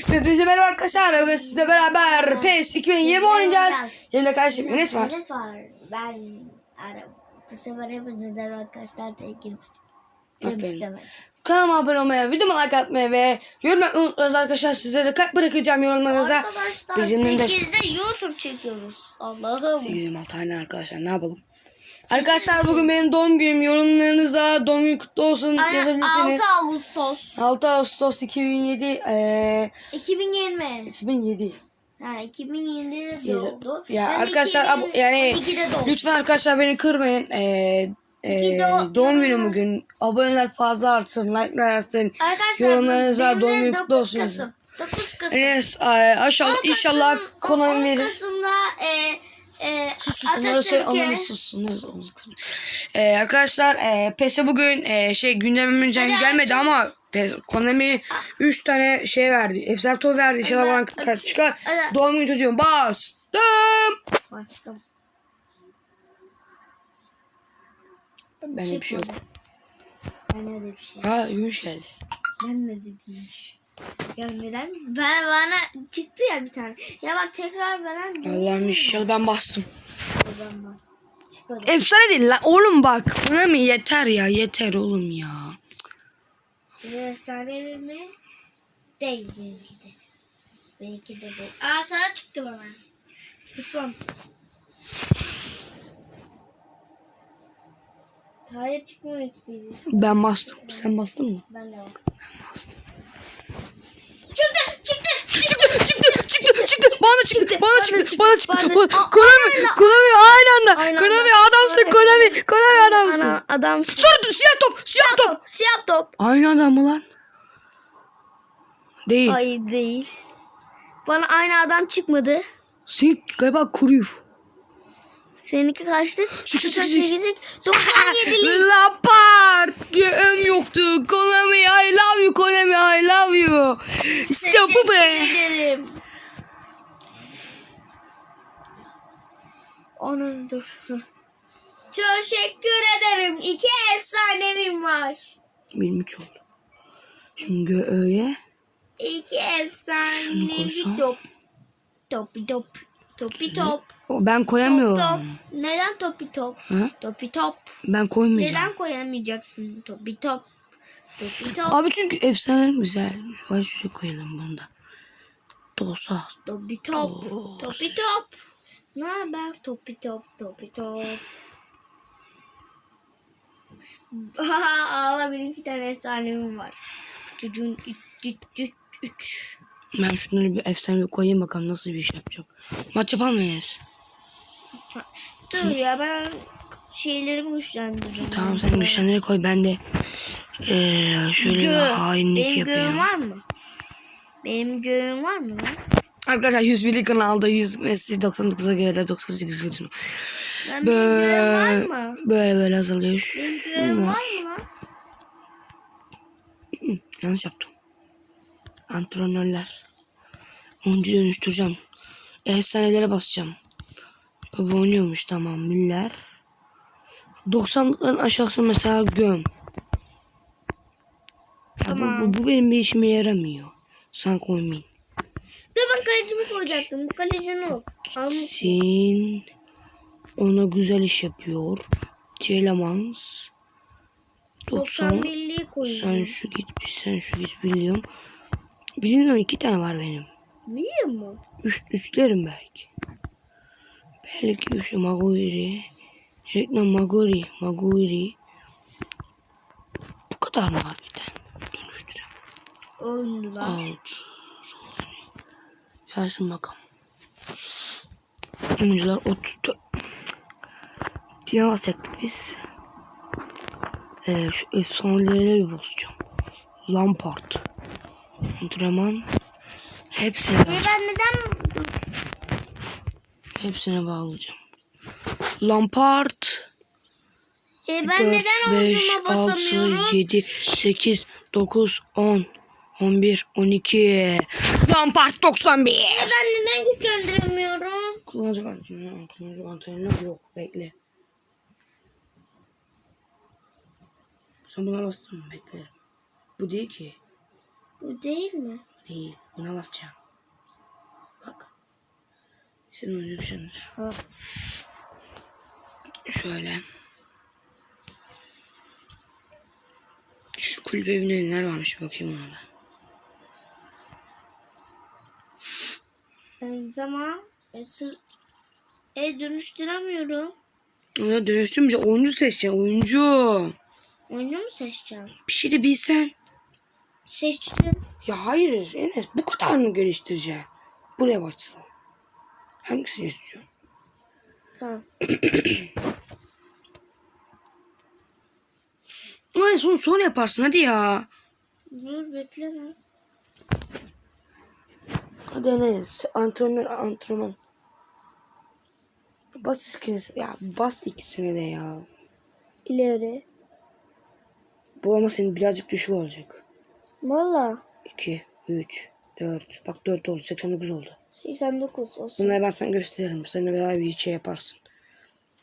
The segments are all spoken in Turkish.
Hepinize merhaba arkadaşlar. Bugün sizle beraber PES 2020 oynayacağız. Yanımda kardeşim Enes var. Enes var. Ben bu sefer hepinize de arkadaşlar tekin. Kanalıma abone olmaya, videoma like atmaya ve yorum yapmayı unutmayınız arkadaşlar. Sizlere kalp bırakacağım yorumlarınıza. Arkadaşlar Bizimle de 8'de YouTube çekiyoruz. Allah'ım. 26 tane arkadaşlar ne yapalım. Arkadaşlar bugün benim doğum günüm. Yorumlarınıza doğum günü kutlu olsun yazabilirsiniz. 6 Ağustos 6 Ağustos 2007 eee 2020. 2007. Ha 2020'de doğdu. Ya Ben arkadaşlar ab- yani 2012'de doğdum. lütfen arkadaşlar beni kırmayın. Ee, e, doğ- doğum günüm bugün. Aboneler fazla artsın, like'lar artsın. Arkadaşlar doğum günü kutlu 9 olsun. Kasım. 9 Kasım. E, aşağı, 10 inşallah konum 10 verir. Kasım'da e, e, Sus onları söyle, onları sussunuz. Ee, arkadaşlar e, PES'e bugün e, şey gündemimin Hadi gelmedi ama PES, Konami 3 tane şey verdi. Efsane top verdi. İnşallah bana çıkar. Hadi. Doğum günü çocuğum. Bastım. bastım. Ben de bir şey yok. Ben de bir şey. Aa gümüş geldi. Ben de bilmiş. Ya neden? Ben bana çıktı ya bir tane. Ya bak tekrar veren Allah'ım inşallah ben bastım. Ben. Çıkmadı. Efsane değil lan. Oğlum bak. Buna mı yeter ya? Yeter oğlum ya. Efsane mi? Değil benimki de. Benimki de değil. Aa sarı çıktı bana. Bu son. Hayır çıkmıyor iki değil. Ben bastım. Sen bastın mı? Ben de bastım. Çıktı çıktı. Çıktı çıktı. Bana çıktı. Bana çıktı. Bana çıktı. Konami. Konami aynı anda. Konami adamsın Konami. Konami adamsın. Adam Sordu siyah top. Siyah top. Siyah top. Aynı adam mı lan? Değil. Ay değil. Bana aynı adam çıkmadı. Senin galiba kuruyuf. Seninki kaçtı? Sekiz, 98'lik. 97'lik. Lampard. Göğüm yoktu. Konami I love you. Konami I love you. İşte bu be. Teşekkür ederim. Onun dur. Teşekkür ederim. İki efsanemim var. Benim üç oldu. Şimdi göğe. İki Şunu efsanevi koysam. top. Topi top. Topi top. O, Ben Top koyamıyorum. top. Neden topi top? Ha? Topi top. Ben koymayacağım. Neden koyamayacaksın topi top? Topi top. Abi çünkü efsane güzel. Hadi şuraya koyalım bunu da. Dosa. Topi top. Topi top. Ne haber topi top topi top. Ağla benim iki tane efsanemim var. Çocuğun üç, üç, üç, üç. Ben şunları bir efsane bir koyayım bakalım nasıl bir iş yapacak. Maç yapar mıyız? Dur ya ben şeylerimi güçlendireceğim. Tamam sen güçlenleri koy ben de eee şöyle bir hainlik Benim göğüm yapayım. var mı? Benim göğüm var mı lan? Arkadaşlar 100 birlik kanalda 100 Messi 99'a göre 98 götürüm. Lan benim göğüm var Böyle, böyle böyle azalıyor. Göğüm var lan? Yanlış yaptım. Antrenörler. Oyuncu dönüştüreceğim. Efsanelere basacağım. Baba oynuyormuş tamam. Müller. 90'lıkların aşağısı mesela göm. Ya bu- Tamam. Bu, bu, benim bir işime yaramıyor. Sen koymayın. Dur ben kalecimi koyacaktım. Bu kaleci ne? Sin ona güzel iş yapıyor. Telemans 90 91'liği sen şu git sen şu git biliyorum. Bilmiyorum iki tane var benim. Biliyor musun? Üç, üçlerim belki. Belki üçü Maguire. Reklam Maguire. Maguire. Bu kadar mı var bir tane? Dönüştürem. Oyundular. Alt. Gelsin bakalım. Oyuncular 34. Diye basacaktık biz. Ee, şu efsaneleri bir basacağım. Lampard. Antrenman. Hepsine, E ben neden hepsine bağlayacağım. Lampard. e ben 4, neden 5, omzuma 6, basamıyorum? 7, 8, 9, 10, 11, 12. Lampard 91. E ben neden güçlendiremiyorum? Kullanıcı antrenör, kullanıcı antrenör yok. Bekle. Sen buna bastın mı? Bekle. Bu değil ki. Bu değil mi? Değil. Buna basacağım. Bak. Olacak şundur. Ha. Şöyle. Şu kulübe evinde neler varmış bakayım ona da. Zaman esir e dönüştüremiyorum. Ona dönüştürmeyince oyuncu seçeceksin. Oyuncu. Oyunu mu seçeceğim? Bir şey de bilsen. Seçtim. Ya hayır Enes bu kadar mı geliştireceksin? Buraya baksana. Hangisini istiyorsun? Tamam. Ama son sonra yaparsın hadi ya. Dur bekle lan. Hadi Enes. Antrenör antrenman. Bas ikisini. Ya bas ikisini de ya. İleri. Bu ama senin birazcık düşük olacak. Valla. 2, 3, 4. Bak 4 oldu. 89 oldu. 89 olsun. Bunları ben sana gösteririm. Seninle beraber bir şey yaparsın.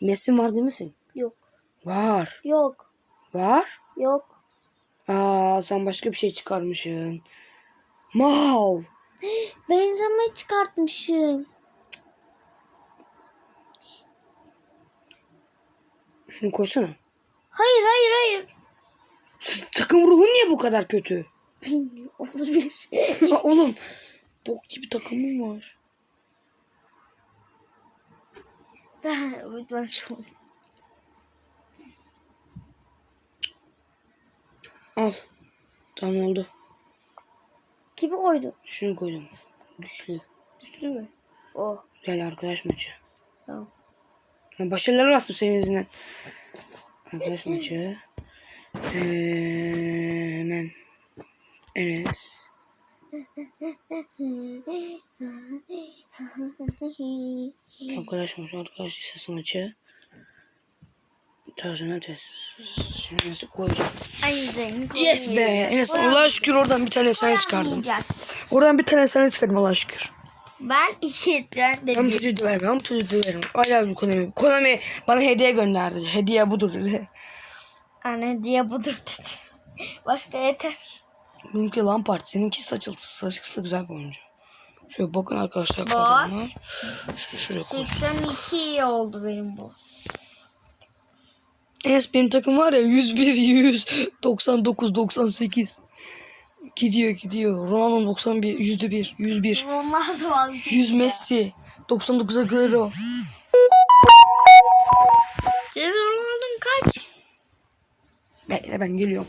Messin var değil misin? Yok. Var. Yok. Var. Yok. Aa sen başka bir şey çıkarmışsın. Mav. Benzemeyi çıkartmışım. Şunu koysana. Hayır hayır hayır. Siz- takım ruhun niye bu kadar kötü? 31. Oğlum bok gibi takımım var. Daha lütfen şu. Al. Tamam oldu. Kimi koydun? Şunu koydum. Güçlü. Üstü mü? O. Gel arkadaş maçı. Tamam. Ya başarılar bastım senin yüzünden. Arkadaş maçı. Ee, hemen. Enes. Arkadaş maçı. Arkadaş lisesi maçı. Şimdi nasıl koyacağım? Yes be. Enes Allah'a şükür oradan bir tane sana çıkardım. Oradan bir tane sana çıkardım Allah'a şükür. Ben iki tane Hem dedim. çocuğu döverim hem çocuğu döverim. Hala bir Konami. Konami bana hediye gönderdi. Hediye budur dedi. Anne diye budur dedi. Başka yeter. Benimki Lampard. Seninki saçıltısı. Saçılısı güzel bir oyuncu. Şöyle bakın arkadaşlar. Şu, şuraya koy. 82 iyi oldu benim bu. Enes benim takım var ya 101, 100, 99, 98. Gidiyor gidiyor. Ronaldo 91, yüzde bir, 101. Ronaldo aldı. 100 Messi. 99'a Agüero. Senin Ronaldo'nun kaç? Bekle ben geliyorum.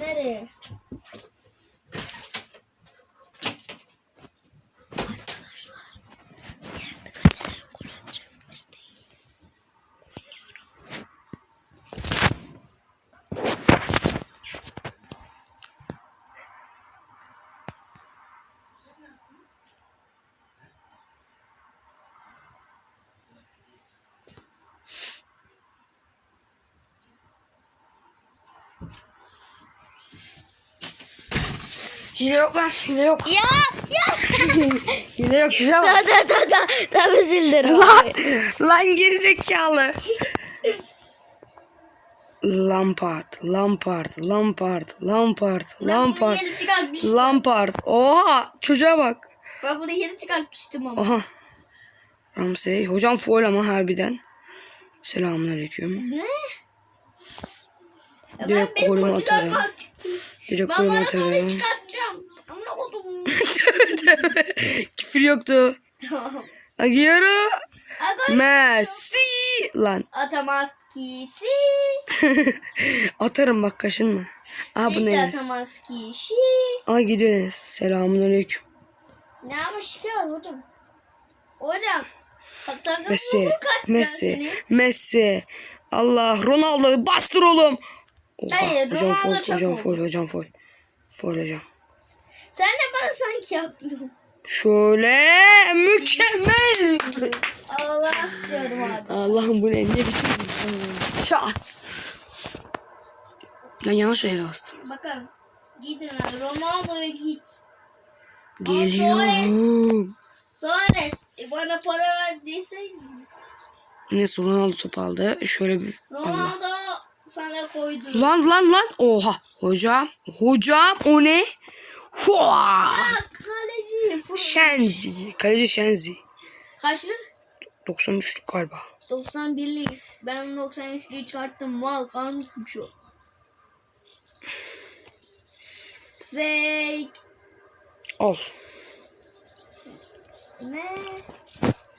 Nereye? Hile yok lan. Hile yok. Ya ya. Hile yok. Hile yok. da da da da da özür dilerim. Lan, lan gerizekalı. Lampard, Lampard, Lampard, Lampard, Lampard, çıkartmıştım. Lampard. Oha çocuğa bak. Ben bunu yeni çıkartmıştım ama. Aha. Ramsey. Hocam foul ama harbiden. Selamünaleyküm. Ne? Direkt ben benim golümü atarım. Direkt golümü atarım. Küfür yoktu. Tamam. Agüero. Messi. Lan. atamaz kişi. Atarım bak kaşınma. Aa bu ne? atamaz kişi. Aa gidiyoruz. Selamünaleyküm. Ne ama şike var hocam. Hocam. Messi. kaç Messi. Messi. Allah. Ronaldo bastır oğlum. Oha. Hayır, hocam Ronaldo foul. çok Hocam oldu. foul. Hocam foul. Foul hocam. Sen de bana sanki yapmıyorsun. Şöyle mükemmel. Allah istiyorum abi. Allah'ım bu ne? Ne biçim? Çat. Ben yanlış yere bastım. Bakın. Gidin abi. Ronaldo'ya git. Geliyorum. Suarez e, bana para verdiyse Neyse Ronaldo top aldı. Şöyle bir... Allah. Ronaldo sana koydu. Lan lan lan. Oha. Hocam. Hocam o ne? Hua! Kaleci. bu- Şenzi. Kaleci Şenzi. Kaçlı? 93'lük galiba. 91'lik. Ben 93'lüğü çıkarttım. Mal kan uçuyor. Fake. Al. Ne?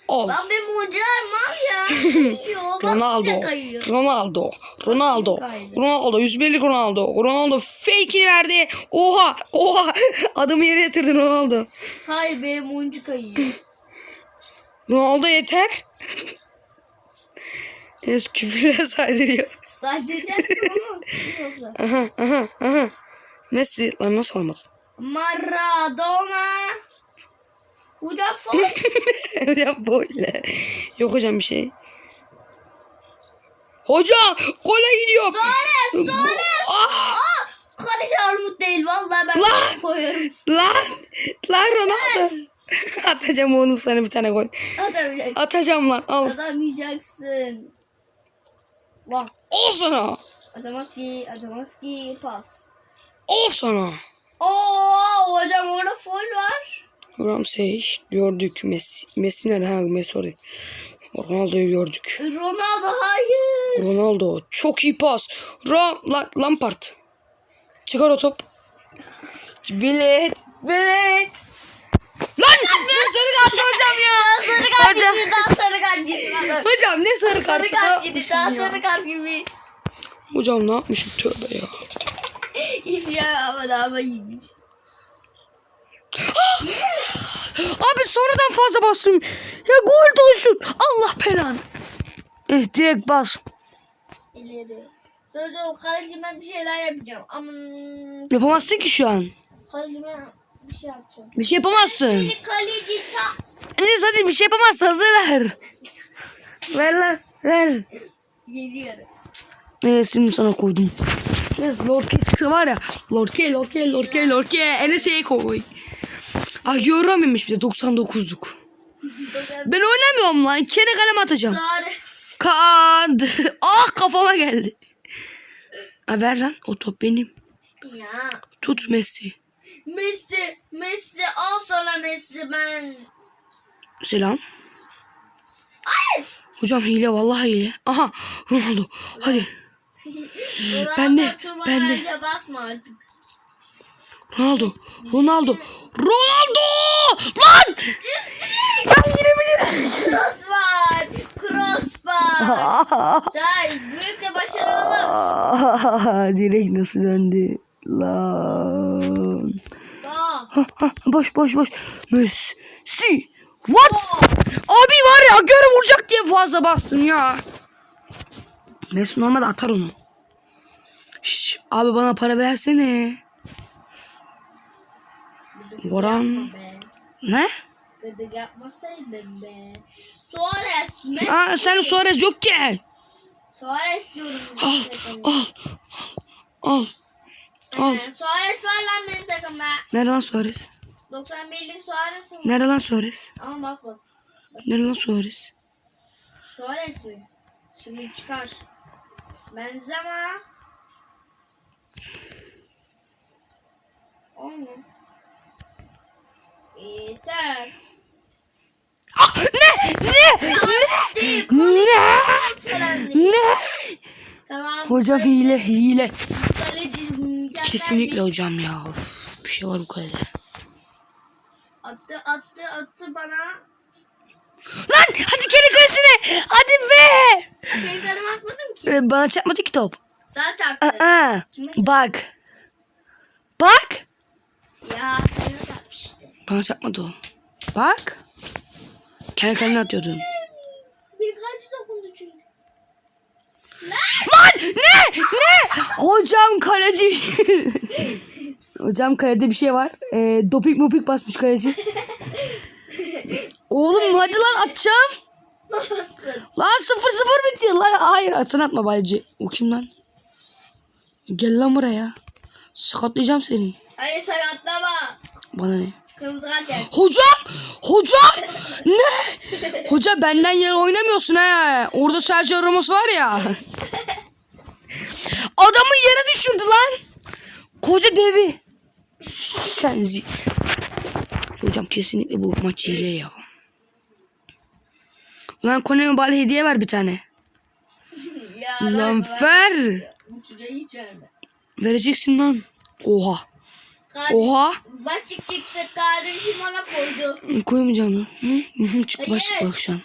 Al. Lan benim oyuncular mal ya. Bak Ronaldo. yine kayıyor. Ronaldo. Ronaldo. Kaydı. Ronaldo. 101'lik Ronaldo. Ronaldo fake'ini verdi. Oha. Oha. Adamı yere yatırdın Ronaldo. Hayır benim oyuncu kayıyor. Ronaldo yeter. Enes küfüre saydırıyor. Saydıracaksın ama. Yoksa. Aha aha aha. Messi lan nasıl olmadın? Maradona. Hoca sol. ya böyle. Yok hocam bir şey. Hocam gole gidiyor. Suarez, Suarez. Ah, Aa, kaleci armut değil. Vallahi ben Lan! koyarım. lan lan Ronaldo. Atacağım onu sana bir tane gol. Atamayacaksın. Atacağım lan al. Atamayacaksın. Lan. Al sana. Atamaz ki, atamaz ki. Pas. Al sana. Oo hocam orada foul var. Ramsey gördük Messi. Messi nerede? Ha Messi orada. Ronaldo'yu gördük. Ronaldo hayır. Ronaldo çok iyi pas. Ram La, Lampard. Çıkar o top. Bilet. Bilet. Lan ne sarı kart hocam ya. Sarı kart gibi daha sarı kart gibi. Hocam ne sarı kart? Sarı kart gibi daha sarı kart gibi. Hocam ne yapmışım tövbe ya. ya ama daha iyiymiş. Abi sonradan fazla bastım. Ya gol olsun. Allah belanı. Eh direkt bas. İleri. Sonra kaleci ben bir şeyler yapacağım. Aman. Yapamazsın ki şu an. Kaleci ben bir şey yapacağım. Bir şey yapamazsın. Kaleci ta. Enes hadi bir şey yapamazsın hazır ver. Ver lan ver. Geliyorum. Evet şimdi sana koydum. Lord K çıksa var ya. Lord K, Lord K, Lord K, Lord K. Enes'e koy. Ay yoramaymış bir de 99'luk. Ben oynamıyorum lan. Kene kalem atacağım. Kad. Ah kafama geldi. Ha, ver lan o top benim. Ya. Tut Messi. Messi. Messi al sana Messi ben. Selam. Hayır. Hocam hile vallahi hile. Aha Ronaldo. Hadi. Ben de, ben de. basma artık. Ronaldo. Ronaldo. Ronaldo! Lan! Ben girebilirim. Cross var. Cross var. Day, büyük de başarılı. Direkt nasıl döndü? Lan. Ha, ha, boş boş boş. Messi. What? Abi var ya göre vuracak diye fazla bastım ya. Messi normalde atar onu. Şş, abi bana para versene. Goran. Ne? Gıdık yapmasaydın be. Suarez. Messi. Aa, sen Suarez yok ki. Suarez diyorum. Al, al, al, al. Ee, Suarez var lan benim takımda. Nerede lan Suarez? 91'lik Suarez mi? Nerede lan Suarez? Ama bas bak. Nerede lan Suarez? Suarez mi? Şimdi çıkar. Benzema. O mu? Yeter. Ah, ne? Ne? Ne? Ne? Ne? Tamam. Hocam hile, hile. Kaleci Kesinlikle hocam ya. Of, bir şey var bu kalede. Attı attı attı bana. Lan hadi kere kalesine. Hadi be. Ben kalem atmadım ki. Ee, bana çarpmadı ki top. Sağ çarptı. Aa, bak. Bak. Ya. Bana çarpmadı o. Bak. Kendi kendine atıyordun. Birkaç dokundu çünkü. Lan ne? Ne? Hocam kaleci. Hocam kalede bir şey var. Ee, doping mopik basmış kaleci. Oğlum hadi lan atacağım. Lan sıfır sıfır bitiyor lan. Hayır sen atma baleci. O kim lan? Gel lan buraya. Sakatlayacağım seni. Hayır sakatlama. Bana ne? Kırmızı kart gelsin. Hocam! Hocam! ne? Hoca benden yer oynamıyorsun ha. Orada Sergio Ramos var ya. Adamı yere düşürdü lan. Koca devi. Senzi. Hocam kesinlikle bu maç hile ya. Lan Konemi bal hediye ver bir tane. Ya Lan ver. Verme. Vereceksin lan. Oha. Kardeşim, Oha. Başlık çıktı kardeşim ona koydu. Koymayacağım lan. Hı? Hı, Çık baş Hayır. bak şu an.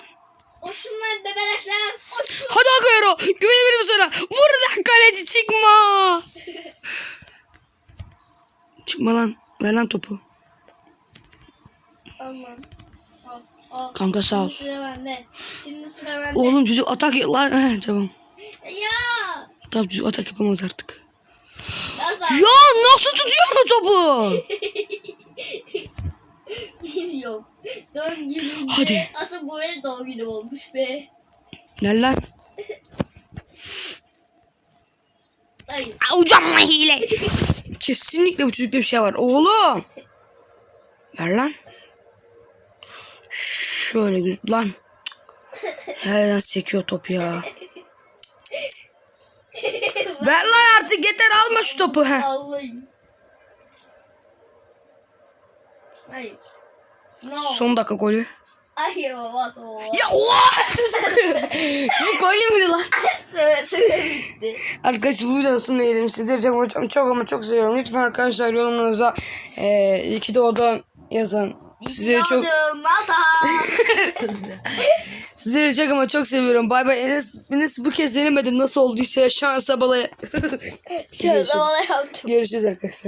O şunlar bebeleşler. Hadi Agüero. Güvenebilirim sana. Vur lan kaleci çıkma. Çıkma lan. Ver lan topu. Aman. Al, al. Kanka sağ ol. Şimdi sıra bende. Şimdi sıra bende. Oğlum çocuk atak lan. He, tamam. Ya. Tamam çocuk atak yapamaz artık. Ya nasıl tutuyor o topu? Bilmiyorum. Doğum günümde. Hadi. Aslında bu benim doğum günüm olmuş be. Ver lan. Hayır. Hocam hile. Kesinlikle bu çocukta bir şey var. Oğlum. Ver lan. Şöyle güzel. Lan. Nereden sekiyor top ya. Ver lan artık yeter alma şu topu. Heh. Allah'ım. Hayır. No. Son dakika golü. Hayır baba o. Ya oha! Çocuk golü müydü lan? Süre, süre bitti. Arkadaşlar bu videonun sonuna gelelim. Sizleri çok, çok, ama çok seviyorum. Lütfen arkadaşlar yorumlarınıza e, iyi ki doğdun yazın. Sizleri çok sizleri çok ama çok seviyorum. Bay bay. Enes, Enes bu kez denemedim. Nasıl olduysa şansa balaya. Şöyle bana yaptım. Görüşürüz arkadaşlar.